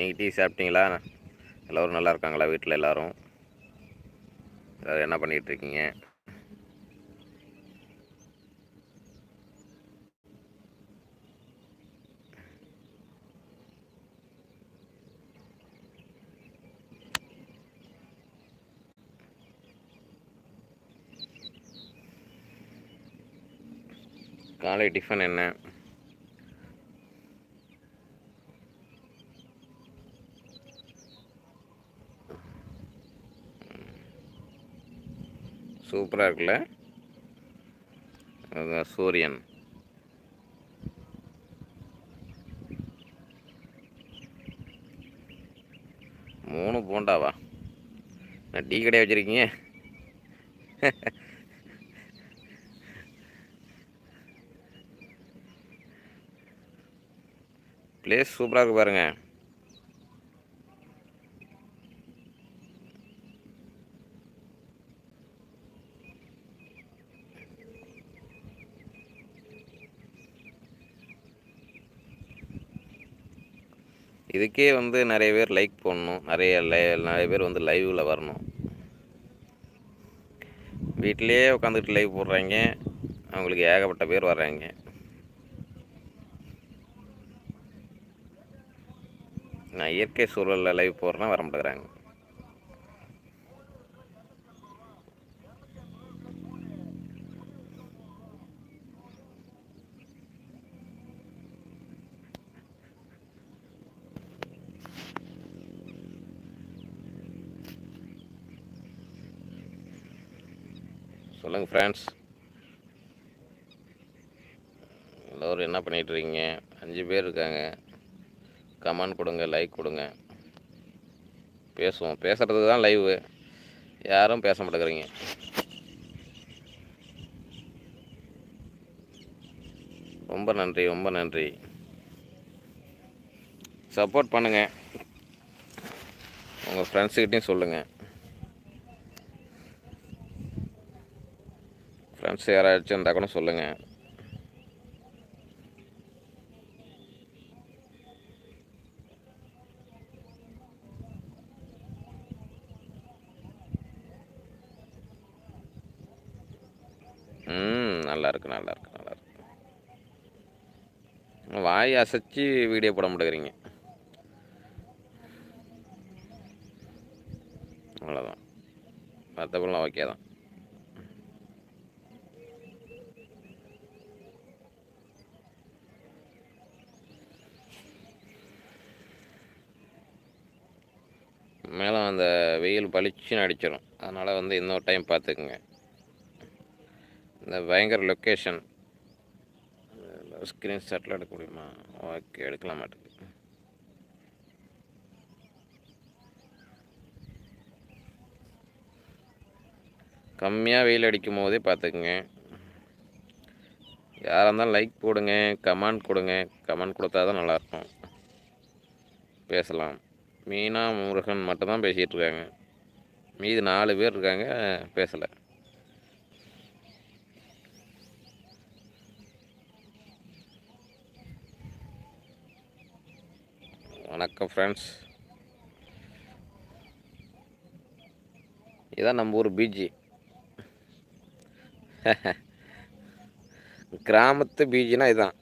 நீங்கள் டீ சாப்பிட்டீங்களா? எல்லோரும் நல்லா இருக்காங்களா வீட்டில் எல்லோரும்? எல்லோரும் என்ன பண்ணிகிட்டு இருக்கீங்க? காலை டிஃபன் என்ன? சூப்பராக இருக்குல்ல? அதுதான் சூரியன். மூணு போண்டாவா? நான் டீ கடையை வச்சுருக்கீங்க? பிளேஸ் சூப்பராக இருக்கு பாருங்கள் இதுக்கே வந்து நிறைய பேர் லைக் போடணும் நிறைய நிறைய பேர் வந்து லைவில் வரணும். வீட்டிலேயே உட்காந்துட்டு லைவ் போடுறாங்க. அவங்களுக்கு ஏகப்பட்ட பேர் வர்றாங்க. நான் இயற்கை சூழலில் லைவ் போடுறேன்னா வர மாட்டேங்கிறாங்க. சொல்லுங்கள் ஃப்ரெண்ட்ஸ் எல்லோரும் என்ன பண்ணிகிட்ருக்கீங்க அஞ்சு பேர் இருக்காங்க. கமெண்ட் கொடுங்க லைக் கொடுங்க. பேசுவோம். பேசுகிறதுக்கு தான் லைவு யாரும் பேச மாட்டேங்கிறீங்க. ரொம்ப நன்றி ரொம்ப நன்றி. சப்போர்ட் பண்ணுங்கள் உங்கள் ஃப்ரெண்ட்ஸுக்கிட்டையும் சொல்லுங்கள் ஃப்ரெண்ட்ஸ் யாராச்சும் இருந்தால் கூட சொல்லுங்கள் ம் நல்லா இருக்கு நல்லா இருக்கு நல்லா இருக்கு வாய் அசைச்சு வீடியோ போட மாட்டேங்கிறீங்க. அவ்வளோதான் மற்றபடிலாம் ஓகே தான். அந்த வெயில் பளிச்சுன்னு அடிச்சிடும் அதனால் வந்து இன்னொரு டைம் பார்த்துக்குங்க. இந்த பயங்கர லொக்கேஷன் ஸ்க்ரீன்ஷாட்டில் எடுக்க முடியுமா? ஓகே எடுக்கலாம் மாட்டேங்குது கம்மியாக வெயில் அடிக்கும் போதே பார்த்துக்குங்க. யாராக இருந்தாலும் லைக் போடுங்க கமெண்ட் கொடுங்க. கமெண்ட் கொடுத்தா தான் நல்லாயிருக்கும் பேசலாம். மீனா முருகன் மட்டும்தான் பேசிகிட்டு இருக்காங்க மீதி நாலு பேர் இருக்காங்க பேசலை. வணக்கம் ஃப்ரெண்ட்ஸ் இதான் நம்ம ஊர் பீச்சு கிராமத்து பீச்சுனா இதுதான்